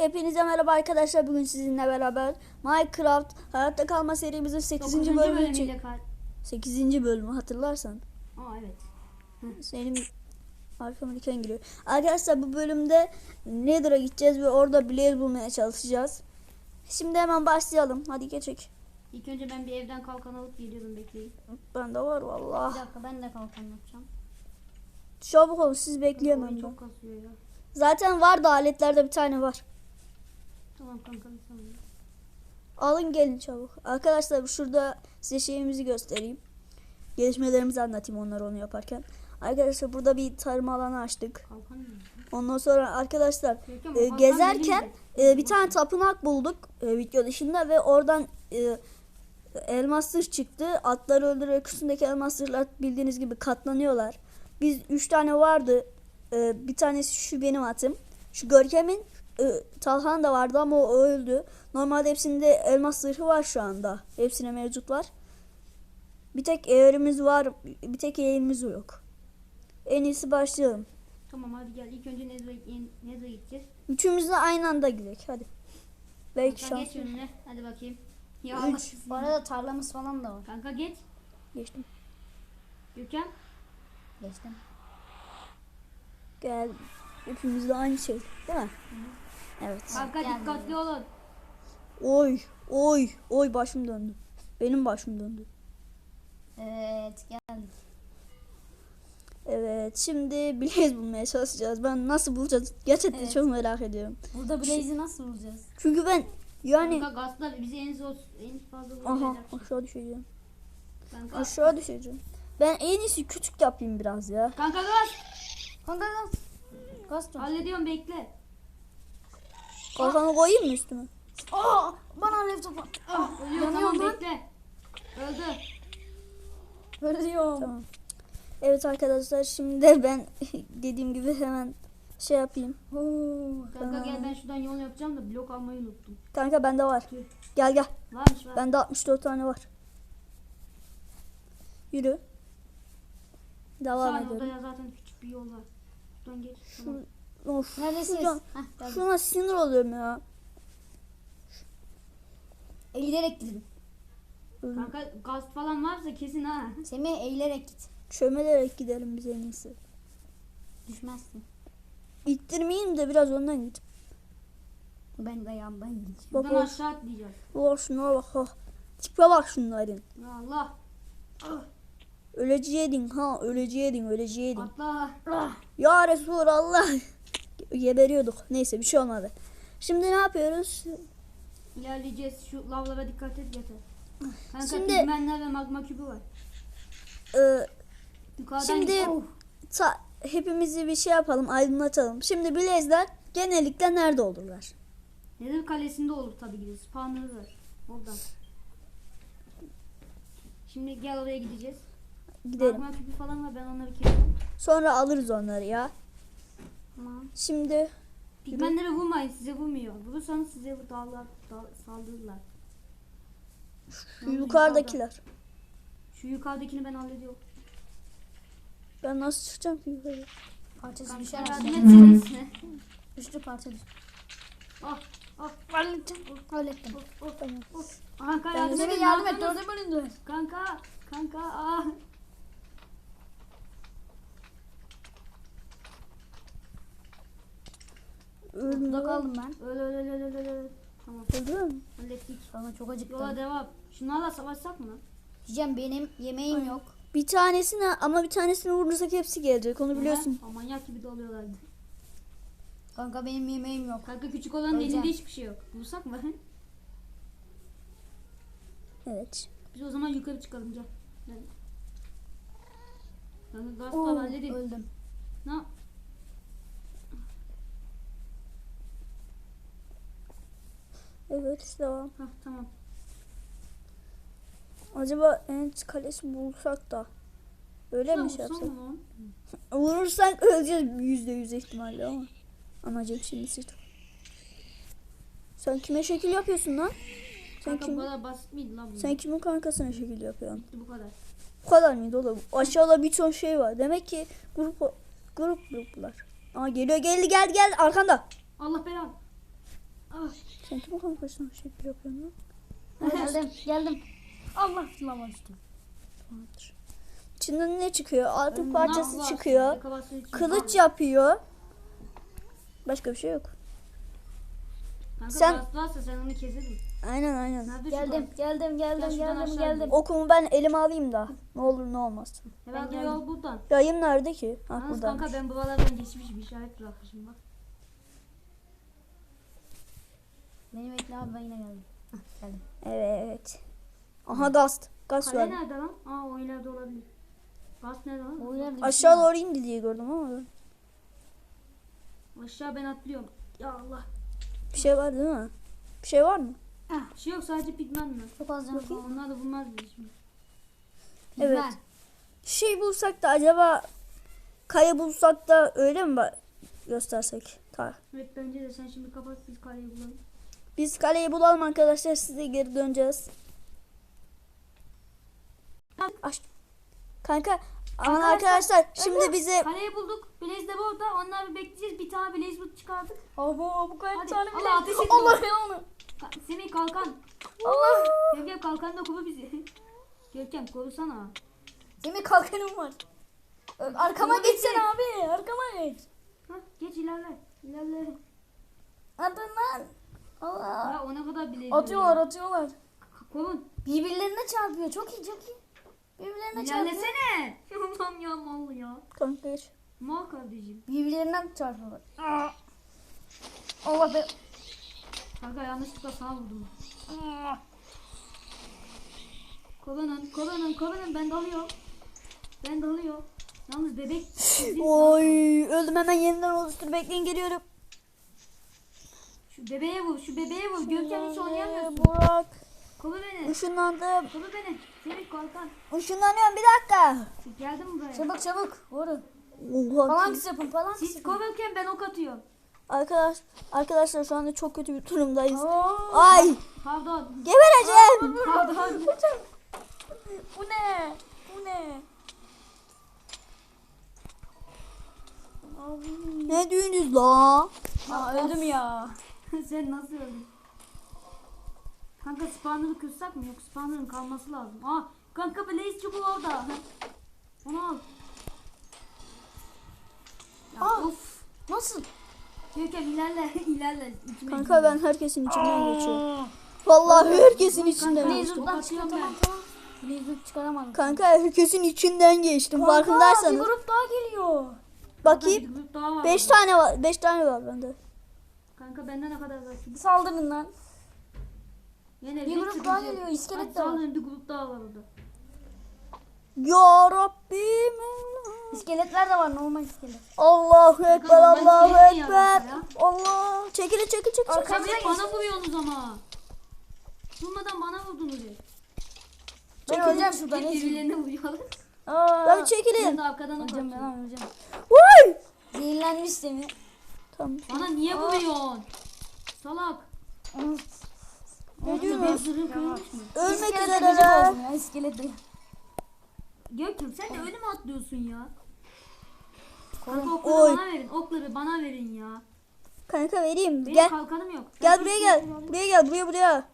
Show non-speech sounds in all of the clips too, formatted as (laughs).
Hepinize merhaba arkadaşlar. Bugün sizinle beraber Minecraft Hayatta Kalma serimizin 8. Dokuzuncu bölümünü bölümüyle çek. kal. 8. bölümü hatırlarsan. Aa evet. Senin arkama diken giriyor. Arkadaşlar bu bölümde Nether'a gideceğiz ve orada Blaze bulmaya çalışacağız. Şimdi hemen başlayalım. Hadi geçek. İlk önce ben bir evden kalkan alıp geliyorum bekleyin. Bende var Bir vallahi. dakika ben de kalkan yapacağım. Çabuk olun siz Oyun bekleyemem ben. çok kasıyor ya. Zaten var da aletlerde bir tane var. Tamam kanka. Alın gelin çabuk. Arkadaşlar şurada size şeyimizi göstereyim. Gelişmelerimizi anlatayım onlar onu yaparken. Arkadaşlar burada bir tarım alanı açtık. Ondan sonra arkadaşlar e, gezerken e, bir tane tapınak bulduk e, video dışında ve oradan e, elmas zırh çıktı. Atları öldürerek üstündeki elmas zırhlar bildiğiniz gibi katlanıyorlar. Biz üç tane vardı. E, bir tanesi şu benim atım. Şu Görkem'in Talhan da vardı ama o öldü. Normalde hepsinde elmas zırhı var şu anda. Hepsine mevcut var. Bir tek eğerimiz var. Bir tek eğerimiz yok. En iyisi başlayalım. Tamam hadi gel. İlk önce Nether'a Nether'a gideceğiz. Üçümüz de aynı anda gidelim. Hadi. Belki Kanka geç şans. önüne. Hadi bakayım. Ya Üç. Bu arada tarlamız falan da var. Kanka geç. Geçtim. Görkem. Geçtim. Gel. Hepimiz de aynı şey. Değil mi? Evet. Kanka dikkatli olun. Oy. Oy. Oy başım döndü. Benim başım döndü. Evet geldik. Evet. Şimdi Blaze bulmaya çalışacağız. Ben nasıl bulacağız? Gerçekten Evet. çok merak ediyorum. Burada Blaze'i nasıl bulacağız? Çünkü ben yani Kanka gazlar bizi en zor en fazla aha aşağı düşeceğim. Kanka. Aşağı düşeceğim. Ben en iyisi küçük yapayım biraz ya. Kanka gaz. Kanka gaz. Gaz. Hallediyorum bekle. Kalkanı koyayım mı üstüme? Aa, bana alev topu. Ah, ölüyor yanıyorum tamam lan. bekle. Öldü. Ölüyorum. Tamam. Evet arkadaşlar şimdi de ben (laughs) dediğim gibi hemen şey yapayım. Oo. Kanka gel ben şuradan yol yapacağım da blok almayı unuttum. Kanka bende var. Tüh. Gel gel. Varmış var. Bende 64 tane var. Yürü. Devam Sağ edelim. ya zaten küçük bir yol var. Şuradan geç. Tamam. Of, Neredesiniz? şuradan- Heh, şuna sinir oluyorum ya. Eğilerek gidin. Kanka gaz falan varsa kesin ha. Semih eğilerek git. Çömelerek gidelim biz en iyisi. Düşmezsin. İttirmeyeyim de biraz önden git. Ben de yandan gideceğim. Bak Buradan aşağı atlayacağız. o şuna bak ha. Tipe bak şunların. Allah. Ah, Öleceydin ha öleceydin öleceydin. atla. Ya Resulallah. Geberiyorduk. Neyse bir şey olmadı. Şimdi ne yapıyoruz? İlerleyeceğiz. Şu lavlara dikkat et yeter. Kanka Şimdi- pigmenler ve magma kübü var. Yukarıdan Şimdi git. ta, hepimizi bir şey yapalım aydınlatalım. Şimdi Blaze'ler genellikle nerede olurlar? Nether kalesinde olur tabii ki de. Var. Oradan. Şimdi gel oraya gideceğiz. Gidelim. Magma kübü falan var ben onları kesiyorum. Sonra alırız onları ya. Tamam. Şimdi Pigmenlere vurmayın size vurmuyor. Vurursanız size bu dağlar dağ, saldırırlar. şu yukarıdakiler. yukarıda. Şu yukarıdakini ben hallediyorum. Ben nasıl çıkacağım ki yukarı? Parçası Kanka düşer yardım etseniz. Üçlü parça düşer. Ah ah Hallettim. Hallettim. oh oh Tamam. oh. Kanka yardım edin. yardım et. Dörde bölündü. Kanka kanka ah. Öldü Burada kaldım ben. Öl öl öl öl öl. Tamam mü? hallettik. Kanka çok Yola acıktım. devam. Şunlarla savaşsak mı? Diyeceğim benim yemeğim yok. Bir tanesini ama bir tanesini vurursak hepsi gelecek onu biliyorsun. Ha, manyak gibi doluyorlardı. Kanka benim yemeğim yok. Kanka küçük Öleceğim. elinde hiçbir şey yok. Bulsak mı? (laughs) Evet. Biz o zaman yukarı çıkalım gel. Gel. Kanka gaz Oo, falan halledin. öldüm. Ne yap- Evet devam. Hah tamam. Acaba en kalesi bulsak da öyle mi şey yapsak? lan. (laughs) Vurursak öleceğiz yüzde yüz ihtimalle ama. Anacığım şimdi sıçtım. Sen kime şekil yapıyorsun lan? Sen Kanka kim? kadar basit miydi lan bu? Sen kimin kankasına şekil yapıyorsun? Bitti bu kadar. Bu kadar mıydı oğlum? Aşağıda bir ton şey var. Demek ki grup grup gruplar. Aa geliyor geldi geldi geldi arkanda. Allah belanı. Ah, Sen kim o başına şekil yapıyorsun lan? (laughs) geldim geldim. Allah lava düştüm. Tamamdır. İçinden ne çıkıyor? Altın nah parçası var. çıkıyor. Yakabası için Kılıç yapıyor. Başka bir şey yok. Kanka Sen- sen... varsa sen onu keselim. Aynen aynen. Nerede şu Geldim geldim geldim şuradan geldim aşağı geldim. Okumu ben elime alayım da. Ne olur ne olmaz. Herhalde geldim. yol buradan. Yayım nerede ki? Ha Yalnız burada. kanka ben buralardan geçmiş bir işaret bırakmışım bak. Beni bekle abi ben yine geldim. Hah, geldim. Evet. Aha gaz. Gaz Kale var. nerede lan? Aa o ileride olabilir. Gaz nerede lan? O ileride Aşağı doğru indi diye gördüm ama ben. Aşağı ben atlıyorum. Ya Allah. Bir şey var değil mi? Bir şey var mı? Bir şey yok sadece pigmen mi? Çok az canım. kaldı. Onlar da bulmaz bizi şimdi. Evet. Pigmen. Şey bulsak da acaba kaya bulsak da öyle mi ba- göstersek? Ta. Evet bence de sen şimdi kapat biz kaleyi bulalım. Biz kaleyi bulalım arkadaşlar size geri döneceğiz. Aç. Kanka aman Arkadaşlar, arkadaşlar şimdi bize Kaleyi bulduk. Blaze de burada. Onlar bir bekleyeceğiz. Bir tane Blaze boot çıkardık. Abo bu kadar Hadi. tane Allah bile. ateş. Allah ya onu. Semih kalkan. Allah. Görkem kalkan da koru bizi. (laughs) Görkem korusana. Semih kalkanım var. Arkama geçsen abi. Arkama geç. Hah geç ilerle. İlerle. Atın lan. Allah. Ya o ne kadar Blaze Atıyorlar atıyorlar. K- Korun. Birbirlerine çarpıyor. Çok iyi çok iyi. Birbirlerine çarpıyor. İlerlesene. Ulan (laughs) ya mal ya. kanka geç. Mal kardeşim. Birbirlerinden çarpıyorlar. Allah be. Kanka yanlışlıkla sana vurdum. Korunun, korunun, korunun. Ben dalıyorum. Ben dalıyorum. Yalnız bebek. (laughs) Oy öldüm hemen yeniden oluştur bekleyin geliyorum. Şu bebeğe vur, şu bebeğe vur. Görkem hiç oynayamıyorsun. Burak. Koru beni. Işınlandım. Koru beni. Semih kalkan. Işınlanıyorum bir dakika. Geldim buraya. Çabuk çabuk. Vurun. Phalanx yapın phalanx Siz yapın. korurken ben ok atıyorum. Arkadaş, arkadaşlar şu anda çok kötü bir durumdayız. Oo. Ay Pardon. gebereceğim. Pardon. (laughs) Bu ne? Bu ne? Ne düğünüz la? Aa öldüm ya. (laughs) Sen nasıl öldün? Kanka spawner'ı kırsak mı? Yok spawner'ın kalması lazım. Aa kanka blaze çubuğu orada. (laughs) Onu al. Ya Aa. of. Nasıl? Görkem ilerle (laughs) ilerle. İçime Kanka ben herkesin içinden geçiyorum. Vallahi herkesin içinden Kanka, geçtim. Tamam. Blazer çıkaramadım. Kanka herkesin içinden geçtim Kanka, farkındaysanız. bir grup daha geliyor. Bakayım. Bir grup daha var 5 orada. tane var. 5 tane var bende. Kanka bende ne kadar var? Saldırın lan. Yine Bir grup daha geliyor, iskelet de var. saldırın, bir grup daha var orada. Ya Rabbim. İskeletler de var normal iskelet. Allahu ekber ben Allahu ekber. ya. Allah. Çekil çekil çekil. çekil. Arkamıza bana vuruyorsunuz ama. Durmadan bana vurdunuz ya. Ben öleceğim şuradan. Hep birbirlerine vuruyorlar. Aa. Hadi Ben çekilin. de arkadan Öleceğim ben öleceğim. Vay. Zehirlenmiş Semih. Tamam. Bana niye vuruyorsun? Salak. Ne mı? Ölmek İskelet de üzereler. gıcık oldum ya iskelet de. Görkem sen de öyle mi atlıyorsun ya? Kanka okları Oy. bana verin. Okları bana verin ya. Kanka vereyim. Benim Gel. kalkanım yok. Gel buraya gel. alayım. Buraya gel. Buraya buraya.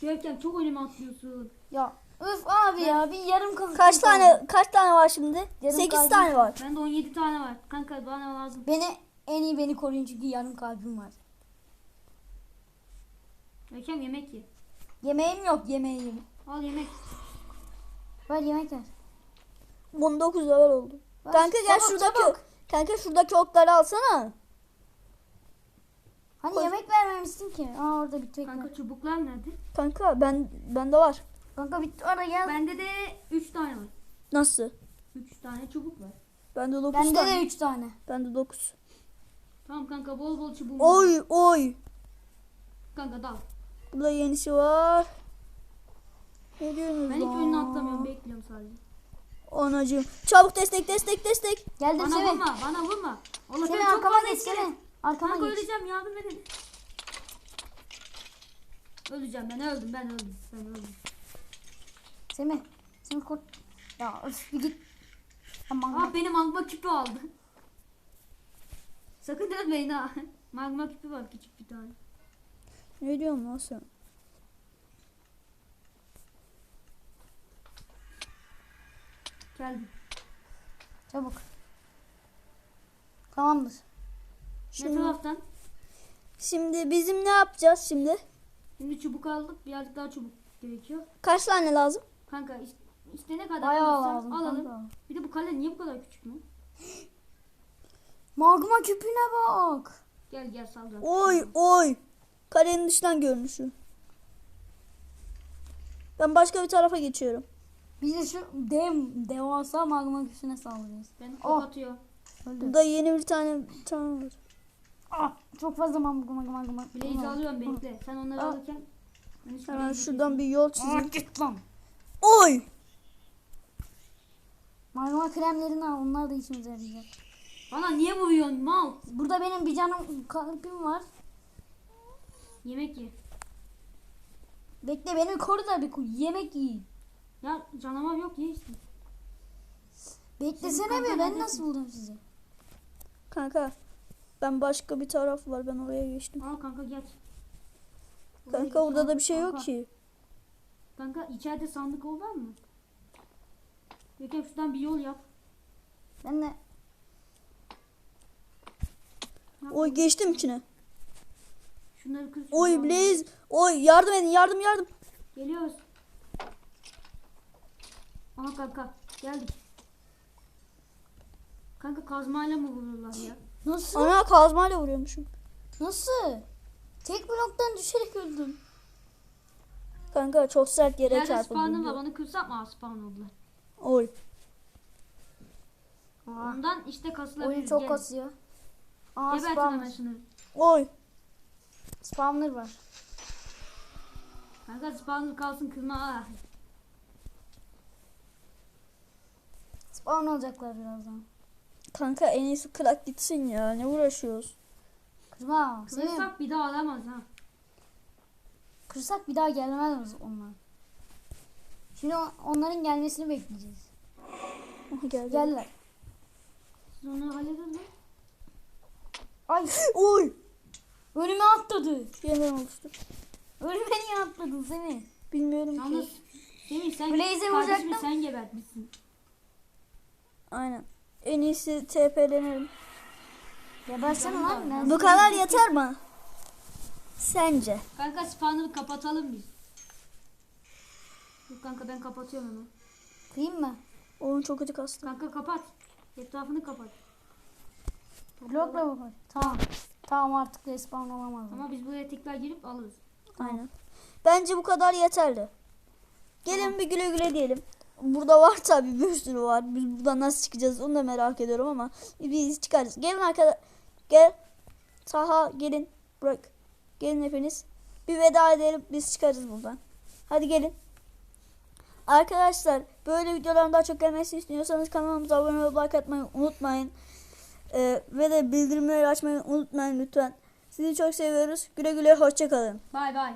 Görkem çok önüme atlıyorsun. Ya öf abi ya bir yarım kaldı. Kaç tane kaç tane var şimdi? Yarım 8 kalbim. tane var. Bende 17 tane var. Kanka bana lazım. Beni en iyi beni koruyun çünkü yarım kalbim var. Görkem yemek ye. Yemeğim yok yemeğim. Al yemek. Ver yemek ver. 19 level oldu. Ver, Kanka gel çabuk, şuradaki çabuk. Kanka şuradaki okları alsana. Hani Koy. yemek vermemişsin ki. Aa orada bir tek var. Kanka çubuklar nerede? Kanka ben bende var. Kanka bitti orada gel. Bende de 3 tane var. Nasıl? 3 tane çubuk var. Bende 9 Bende tane. de 3 tane. Bende 9. Tamam kanka bol bol çubuğum var. Oy oy. Kanka dal. Burada yenisi var. Ne diyorsunuz Ben hiç önüne atlamıyorum. Bekliyorum sadece. Anacığım. Çabuk destek destek destek. Geldim Bana Semih. vurma. Bana vurma. Allah çok arkama fazla geç. Semih. Arkama Kanka geç. öleceğim yardım edin. Öleceğim ben öldüm ben öldüm. Ben öldüm. Semih. Semih kurt. Ya öf bir git. Aman. Aa benim magma küpü aldı. Sakın ölmeyin ha. (laughs) Magma küpü var küçük bir tane. Ne diyorsun lan sen? Geldim. Çabuk. Tamamdır. Ne Şimdi, taraftan? şimdi bizim ne yapacağız şimdi? Şimdi çubuk aldık. Birazcık daha çubuk gerekiyor. Kaç tane lazım? Kanka işte, işte ne kadar Bayağı lazım. alalım. kanka. Bir de bu kale niye bu kadar küçük lan? (gasps) Magma küpüne bak. Gel gel saldır. Oy oy. Karenin dışından görünüşü. Ben başka bir tarafa geçiyorum. Biz de şu dev, devasa magma küpüne saldırıyoruz. Ben Oh. ok atıyor. Öldü. Burada yeni bir tane tane var. Ah, çok fazla magma magma magma. Blaze alıyorum bekle. Sen onları Aa. alırken Hemen Blaze'i şuradan bir yol Ah, çizeyim. git lan. Oy. Magma kremlerini al. Onlar da işimize yarayacak. Bana niye vuruyorsun mal? Burada benim bir canım kalbim var. Yemek ye. Bekle beni koru da bir koy. Yemek yiyin. Ya canavar yok ye işte. Beklesene bir ben nasıl buldum sizi? Kanka ben başka bir taraf var ben oraya geçtim. Al kanka gel. Oraya Kanka geç, orada da bir şey yok Kanka. ki. Kanka içeride sandık ol var mı? Gökhan şuradan bir yol yap. Ben de Yap. Oy geçtim içine. Şunları kır. Oy. Blaze. Oy yardım edin yardım yardım. Geliyoruz. Aha kanka geldik. Kanka kazmayla mı vururlar ya? nasıl? Ana kazmayla vuruyormuşum. Nasıl? Tek bloktan düşerek öldüm. Kanka çok sert yere Nerede spawn'ım çarpıldım. var bana kırsak mı? Aa spawn oldular. Oy. Ondan işte kasılabiliriz. Oyun çok kasıyor. Aa Gebertin hemen spawner. şunu. Oy. Spawner var. Kanka spawn'ı kalsın kırma. Aa. Spawn olacaklar birazdan. Kanka en iyisi kırak gitsin ya. Ne uğraşıyoruz? Kırma. Senin Kırsak bir daha alamaz ha. kırsak bir daha gelmez onlar. Şimdi on- onların gelmesini bekleyeceğiz. (laughs) Geldi. Geldiler. Siz onu halledin mi? Ay Oy. önüme atladı. Yeniden oluştu. Önüme niye atladın seni? Bilmiyorum Yalnız ki. Semih sen Blaze'e vuracaktım. sen gebertmişsin. Aynen. En iyisi TP'lenelim. Gebersene lan. Ben Bu kadar yeter mi? Sence? Kanka spawn'ı kapatalım biz. Dur kanka ben kapatıyorum onu. Kıyayım mı? Oğlum çok kötü kastı. Kanka kapat. Etrafını kapat. Blokla mı koy? Tamam. Tamam artık respawn olamaz. Ama biz buraya tekrar girip alırız. Aynen. Bence bu kadar yeterli. Gelin bir güle güle diyelim. Burada var tabi bir sürü var. Biz buradan nasıl çıkacağız onu da merak ediyorum ama biz çıkarız. Gelin arkadaşlar. Gel. Taha gelin. Bırak. Gelin hepiniz. Bir veda edelim biz çıkarız buradan. Hadi gelin. Arkadaşlar böyle videoların daha çok gelmesini istiyorsanız kanalımıza abone olup like atmayı unutmayın. Ee, ve de bildirimleri açmayı unutmayın lütfen. Sizi çok seviyoruz. Güle güle hoşçakalın. Bay bay.